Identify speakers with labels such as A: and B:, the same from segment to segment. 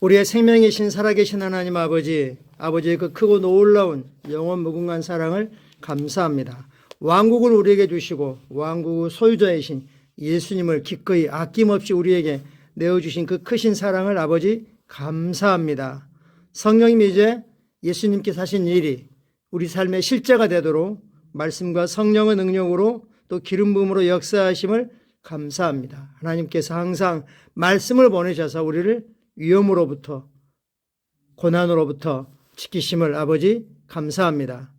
A: 우리의 생명이신 살아계신 하나님 아버지, 아버지의 그 크고 놀라운 영원 무궁한 사랑을 감사합니다. 왕국을 우리에게 주시고 왕국 소유자이신 예수님을 기꺼이 아낌없이 우리에게 내어주신 그 크신 사랑을 아버지 감사합니다. 성령님 이제 예수님께서 하신 일이 우리 삶의 실제가 되도록 말씀과 성령의 능력으로 또 기름 부음으로 역사하심을 감사합니다. 하나님께서 항상 말씀을 보내셔서 우리를 위험으로부터 고난으로부터 지키심을 아버지 감사합니다.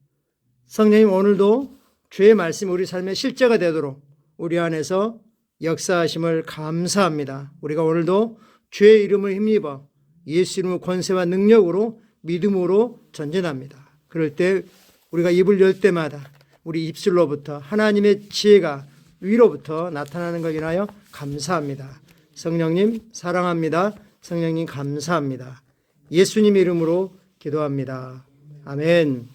A: 성령님 오늘도 주의 말씀이 우리 삶의 실제가 되도록 우리 안에서 역사하심을 감사합니다. 우리가 오늘도 주의 이름을 힘입어 예수 이름의 권세와 능력으로 믿음으로 전진합니다. 그럴 때 우리가 입을 열 때마다 우리 입술로부터 하나님의 지혜가 위로부터 나타나는 것 인하여 감사합니다. 성령님 사랑합니다. 성령님 감사합니다. 예수님 이름으로 기도합니다. 아멘.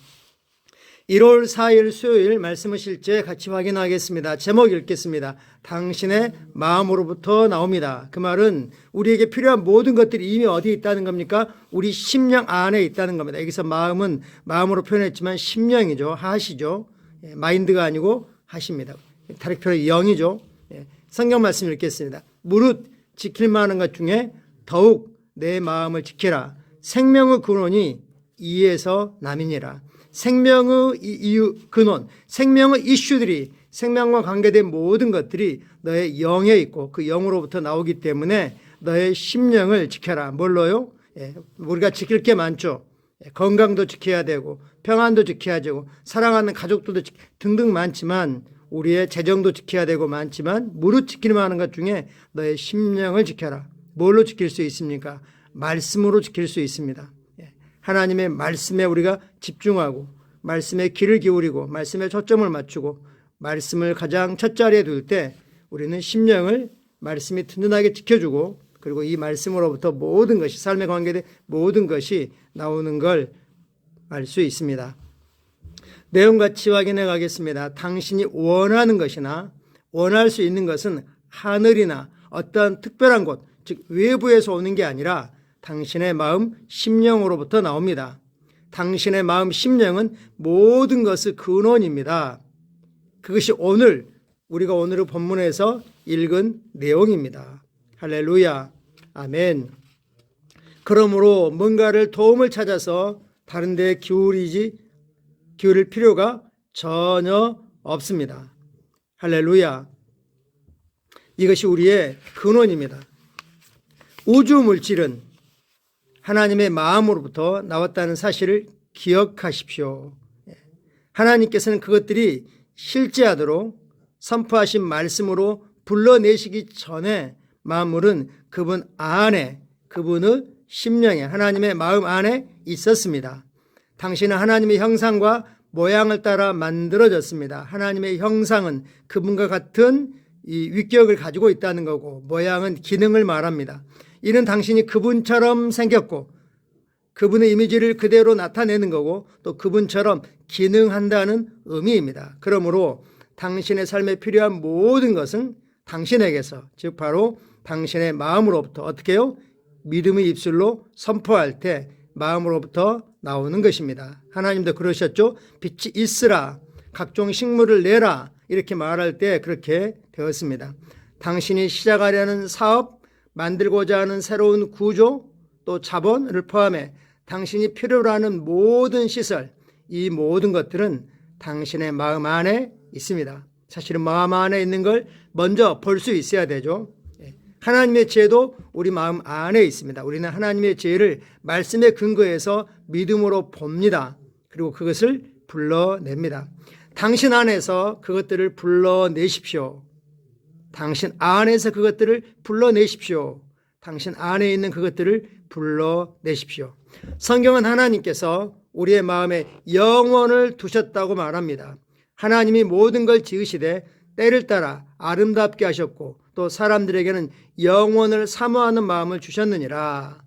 A: 1월 4일 수요일 말씀의 실제 같이 확인하겠습니다. 제목 읽겠습니다. 당신의 마음으로부터 나옵니다. 그 말은 우리에게 필요한 모든 것들이 이미 어디에 있다는 겁니까? 우리 심령 안에 있다는 겁니다. 여기서 마음은 마음으로 표현했지만 심령이죠. 하시죠. 예, 마인드가 아니고 하십니다. 다른 표현은 영이죠. 예, 성경 말씀 읽겠습니다. 무릇 지킬 만한 것 중에 더욱 내 마음을 지키라. 생명의 근원이 이에서 남이니라. 생명의 이- 이유 근원, 생명의 이슈들이 생명과 관계된 모든 것들이 너의 영에 있고 그 영으로부터 나오기 때문에 너의 심령을 지켜라. 뭘로요? 예, 우리가 지킬 게 많죠. 예, 건강도 지켜야 되고 평안도 지켜야 되고 사랑하는 가족들도 지- 등등 많지만 우리의 재정도 지켜야 되고 많지만 무릇 지킬 만한 것 중에 너의 심령을 지켜라. 뭘로 지킬 수 있습니까? 말씀으로 지킬 수 있습니다. 예, 하나님의 말씀에 우리가 집중하고 말씀에 귀를 기울이고 말씀에 초점을 맞추고 말씀을 가장 첫 자리에 둘 때 우리는 심령을 말씀이 든든하게 지켜주고 그리고 이 말씀으로부터 모든 것이 삶에 관계된 모든 것이 나오는 걸 알 수 있습니다. 내용 같이 확인해 가겠습니다. 당신이 원하는 것이나 원할 수 있는 것은 하늘이나 어떠한 특별한 곳, 즉 외부에서 오는 게 아니라 당신의 마음 심령으로부터 나옵니다. 당신의 마음 심령은 모든 것의 근원입니다. 그것이 오늘 우리가 오늘의 본문에서 읽은 내용입니다. 할렐루야. 아멘. 그러므로 뭔가를 도움을 찾아서 다른 데 기울이지 기울일 필요가 전혀 없습니다. 할렐루야. 이것이 우리의 근원입니다. 우주 물질은 하나님의 마음으로부터 나왔다는 사실을 기억하십시오. 예. 하나님께서는 그것들이 실제하도록 선포하신 말씀으로 불러내시기 전에 만물은 그분 안에 그분의 심령에 하나님의 마음 안에 있었습니다. 당신은 하나님의 형상과 모양을 따라 만들어졌습니다. 하나님의 형상은 그분과 같은 이 위격을 가지고 있다는 거고 모양은 기능을 말합니다. 이는 당신이 그분처럼 생겼고 그분의 이미지를 그대로 나타내는 거고 또 그분처럼 기능한다는 의미입니다. 그러므로 당신의 삶에 필요한 모든 것은 당신에게서 즉 바로 당신의 마음으로부터 어떻게요? 믿음의 입술로 선포할 때 마음으로부터 나오는 것입니다. 하나님도 그러셨죠. 빛이 있으라 각종 식물을 내라 이렇게 말할 때 그렇게 되었습니다. 당신이 시작하려는 사업, 만들고자 하는 새로운 구조, 또 자본을 포함해 당신이 필요로 하는 모든 시설, 이 모든 것들은 당신의 마음 안에 있습니다. 사실은 마음 안에 있는 걸 먼저 볼 수 있어야 되죠. 예. 하나님의 지혜도 우리 마음 안에 있습니다. 우리는 하나님의 지혜를 말씀에 근거해서 믿음으로 봅니다. 그리고 그것을 불러냅니다. 당신 안에서 그것들을 불러내십시오. 당신 안에서 그것들을 불러내십시오. 당신 안에 있는 그것들을 불러내십시오. 성경은 하나님께서 우리의 마음에 영원을 두셨다고 말합니다. 하나님이 모든 걸 지으시되 때를 따라 아름답게 하셨고 또 사람들에게는 영원을 사모하는 마음을 주셨느니라.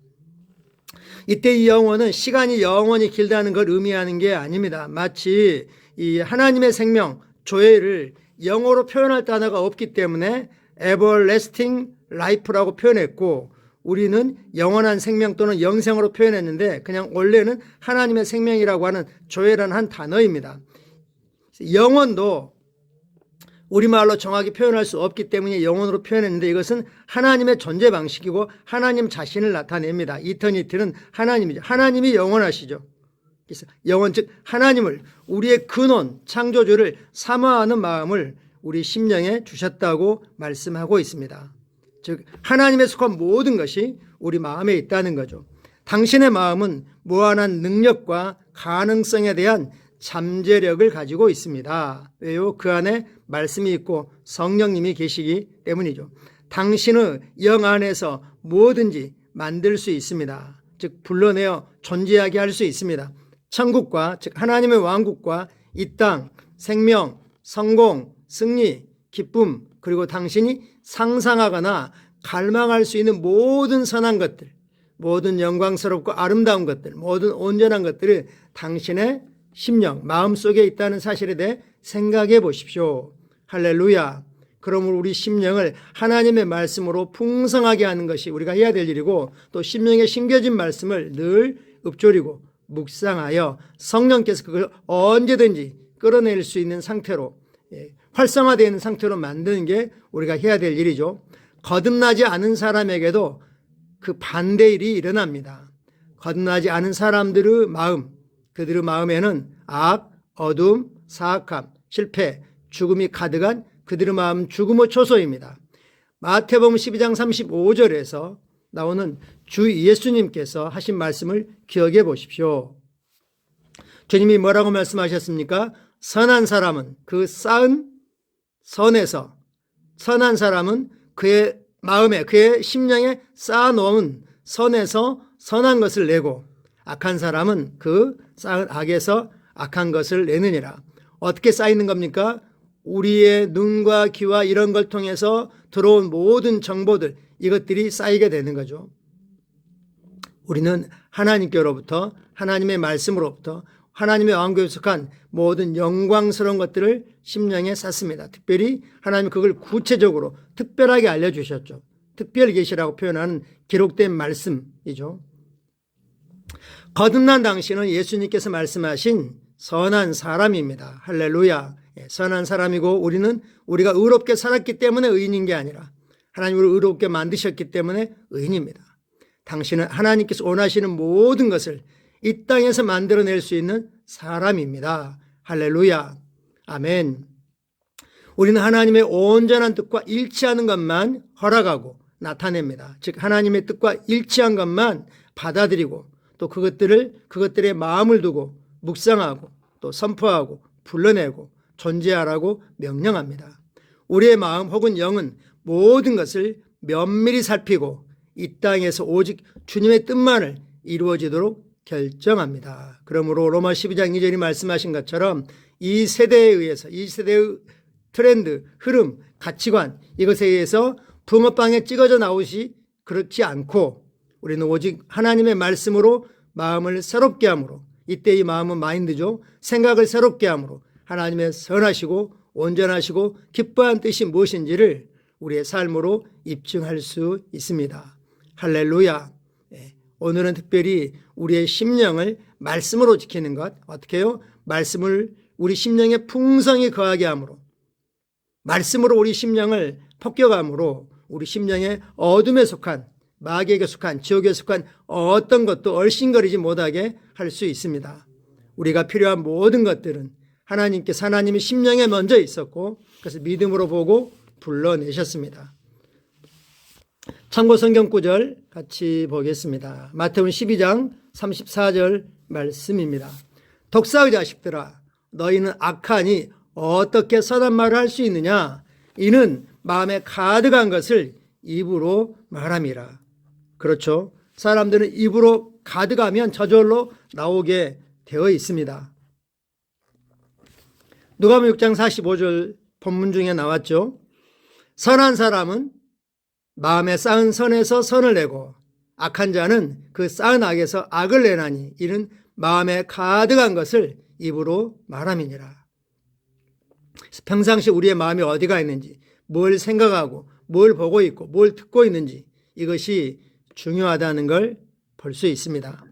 A: 이때 이 영원은 시간이 영원히 길다는 걸 의미하는 게 아닙니다. 마치 이 하나님의 생명, 조회를 영어로 표현할 단어가 없기 때문에 everlasting life라고 표현했고 우리는 영원한 생명 또는 영생으로 표현했는데 그냥 원래는 하나님의 생명이라고 하는 조회라는 한 단어입니다. 영원도 우리말로 정확히 표현할 수 없기 때문에 영원으로 표현했는데 이것은 하나님의 존재 방식이고 하나님 자신을 나타냅니다. 이터니티는 하나님이죠. 하나님이 영원하시죠. 영원 즉 하나님을 우리의 근원 창조주를 사모하는 마음을 우리 심령에 주셨다고 말씀하고 있습니다. 즉 하나님에 속한 모든 것이 우리 마음에 있다는 거죠. 당신의 마음은 무한한 능력과 가능성에 대한 잠재력을 가지고 있습니다. 왜요? 그 안에 말씀이 있고 성령님이 계시기 때문이죠. 당신의 영 안에서 뭐든지 만들 수 있습니다. 즉 불러내어 존재하게 할 수 있습니다. 천국과 즉 하나님의 왕국과 이 땅 생명, 성공, 승리, 기쁨 그리고 당신이 상상하거나 갈망할 수 있는 모든 선한 것들, 모든 영광스럽고 아름다운 것들, 모든 온전한 것들이 당신의 심령, 마음 속에 있다는 사실에 대해 생각해 보십시오. 할렐루야. 그러므로 우리 심령을 하나님의 말씀으로 풍성하게 하는 것이 우리가 해야 될 일이고 또 심령에 심겨진 말씀을 늘 읊조리고 묵상하여 성령께서 그걸 언제든지 끌어낼 수 있는 상태로 예, 활성화되는 상태로 만드는 게 우리가 해야 될 일이죠. 거듭나지 않은 사람에게도 그 반대 일이 일어납니다. 거듭나지 않은 사람들의 마음, 그들의 마음에는 악, 어둠, 사악함, 실패, 죽음이 가득한 그들의 마음 죽음의 초소입니다. 마태복음 12장 35절에서 나오는 주 예수님께서 하신 말씀을 기억해 보십시오. 주님이 뭐라고 말씀하셨습니까? 선한 사람은 그 쌓은 선에서 선한 사람은 그의 마음에 그의 심령에 쌓아놓은 선에서 선한 것을 내고 악한 사람은 그 쌓은 악에서 악한 것을 내느니라. 어떻게 쌓이는 겁니까? 우리의 눈과 귀와 이런 걸 통해서 들어온 모든 정보들 이것들이 쌓이게 되는 거죠. 우리는 하나님께로부터 하나님의 말씀으로부터 하나님의 왕국에 속한 모든 영광스러운 것들을 심령에 쌓습니다. 특별히 하나님 그걸 구체적으로 특별하게 알려주셨죠. 특별 계시라고 표현하는 기록된 말씀이죠. 거듭난 당신은 예수님께서 말씀하신 선한 사람입니다. 할렐루야. 예, 선한 사람이고 우리는 우리가 의롭게 살았기 때문에 의인인 게 아니라 하나님을 의롭게 만드셨기 때문에 의인입니다. 당신은 하나님께서 원하시는 모든 것을 이 땅에서 만들어낼 수 있는 사람입니다. 할렐루야. 아멘. 우리는 하나님의 온전한 뜻과 일치하는 것만 허락하고 나타냅니다. 즉, 하나님의 뜻과 일치한 것만 받아들이고 또 그것들을, 그것들의 마음을 두고 묵상하고 또 선포하고 불러내고 존재하라고 명령합니다. 우리의 마음 혹은 영은 모든 것을 면밀히 살피고 이 땅에서 오직 주님의 뜻만을 이루어지도록 결정합니다. 그러므로 로마 12장 2절이 말씀하신 것처럼 이 세대에 의해서 이 세대의 트렌드, 흐름, 가치관 이것에 의해서 붕어빵에 찍어져 나오시 그렇지 않고 우리는 오직 하나님의 말씀으로 마음을 새롭게 함으로 이때 이 마음은 마인드죠. 생각을 새롭게 함으로 하나님의 선하시고 온전하시고 기뻐한 뜻이 무엇인지를 우리의 삶으로 입증할 수 있습니다. 할렐루야. 예, 오늘은 특별히 우리의 심령을 말씀으로 지키는 것 어떻게 해요? 말씀을 우리 심령에 풍성히 거하게 함으로 말씀으로 우리 심령을 폭격함으로 우리 심령에 어둠에 속한 마귀에게 속한 지옥에 속한 어떤 것도 얼씬거리지 못하게 할 수 있습니다. 우리가 필요한 모든 것들은 하나님께서 하나님이 심령에 먼저 있었고 그래서 믿음으로 보고 불러내셨습니다. 참고 성경 구절 같이 보겠습니다. 마태복음 12장 34절 말씀입니다. 독사의 자식들아 너희는 악하니 어떻게 선한 말을 할 수 있느냐 이는 마음에 가득한 것을 입으로 말함이라. 그렇죠. 사람들은 입으로 가득하면 저절로 나오게 되어 있습니다. 누가복음 6장 45절 본문 중에 나왔죠. 선한 사람은 마음에 쌓은 선에서 선을 내고 악한 자는 그 쌓은 악에서 악을 내나니 이는 마음에 가득한 것을 입으로 말함이니라. 평상시 우리의 마음이 어디가 있는지, 뭘 생각하고, 뭘 보고 있고, 뭘 듣고 있는지 이것이 중요하다는 걸 볼 수 있습니다.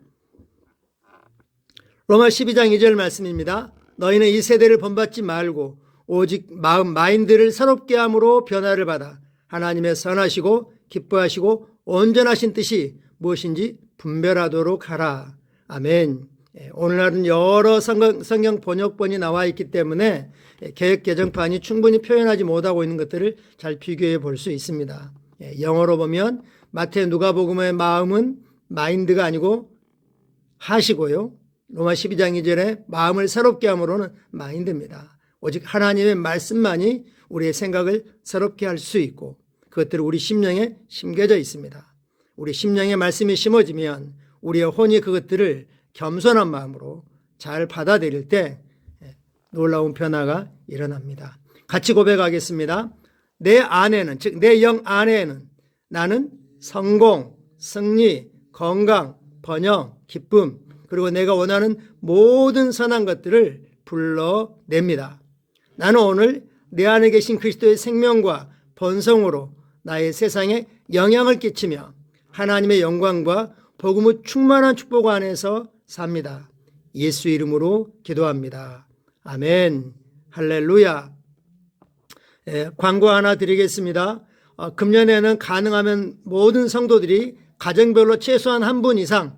A: 로마 12장 2절 말씀입니다. 너희는 이 세대를 본받지 말고 오직 마음 마인드를 새롭게 함으로 변화를 받아 하나님의 선하시고 기뻐하시고 온전하신 뜻이 무엇인지 분별하도록 하라. 아멘. 예, 오늘날은 여러 성경, 성경 번역본이 나와 있기 때문에 예, 개혁 개정판이 충분히 표현하지 못하고 있는 것들을 잘 비교해 볼 수 있습니다. 예, 영어로 보면 마태 누가복음의 마음은 마인드가 아니고 하시고요. 로마 12장 2절에 마음을 새롭게 함으로는 마인드입니다. 오직 하나님의 말씀만이 우리의 생각을 새롭게 할 수 있고 그것들은 우리 심령에 심겨져 있습니다. 우리 심령에 말씀이 심어지면 우리의 혼이 그것들을 겸손한 마음으로 잘 받아들일 때 예, 놀라운 변화가 일어납니다. 같이 고백하겠습니다. 내 안에는, 즉, 내 영 안에는 나는 성공, 승리, 건강, 번영, 기쁨, 그리고 내가 원하는 모든 선한 것들을 불러냅니다. 나는 오늘 내 안에 계신 그리스도의 생명과 번성으로 나의 세상에 영향을 끼치며 하나님의 영광과 복음의 충만한 축복 안에서 삽니다. 예수 이름으로 기도합니다. 아멘. 할렐루야. 예, 광고 하나 드리겠습니다. 어, 금년에는 가능하면 모든 성도들이 가정별로 최소한 한 분 이상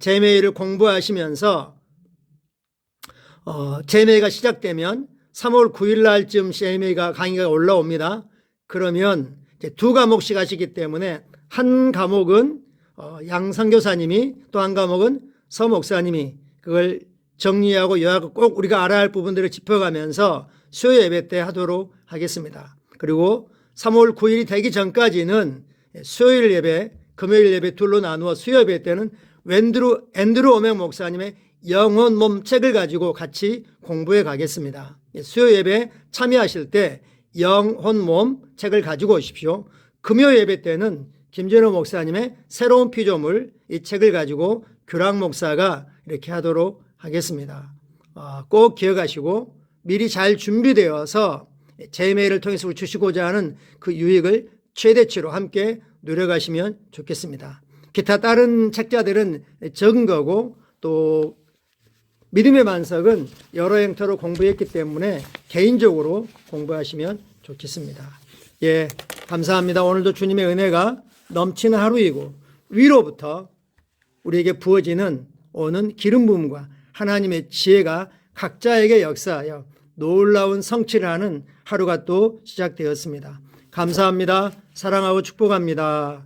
A: 제메일을 공부하시면서 어, 제메이가 시작되면 3월 9일 날쯤 제메이가 강의가 올라옵니다. 그러면 두 과목씩 하시기 때문에 한 과목은 어, 양 선교사님이 또 한 과목은 서 목사님이 그걸 정리하고 요약을 꼭 우리가 알아야 할 부분들을 짚어가면서 수요 예배 때 하도록 하겠습니다. 그리고 3월 9일이 되기 전까지는 수요일 예배, 금요일 예배 둘로 나누어 수요 예배 때는 웬드루 앤드루 오맹 목사님의 영혼 몸 책을 가지고 같이 공부해 가겠습니다. 수요 예배 참여하실 때 영혼 몸 책을 가지고 오십시오. 금요 예배 때는 김전호 목사님의 새로운 피조물 이 책을 가지고 규랑 목사가 이렇게 하도록 하겠습니다. 어, 꼭 기억하시고 미리 잘 준비되어서 제 메일을 통해서 주시고자 하는 그 유익을 최대치로 함께 누려가시면 좋겠습니다. 기타 다른 책자들은 적은 거고 또 믿음의 만석은 여러 행터로 공부했기 때문에 개인적으로 공부하시면 좋겠습니다. 예, 감사합니다. 오늘도 주님의 은혜가 넘치는 하루이고 위로부터 우리에게 부어지는 오는 기름 부음과 하나님의 지혜가 각자에게 역사하여 놀라운 성취를 하는 하루가 또 시작되었습니다. 감사합니다. 사랑하고 축복합니다.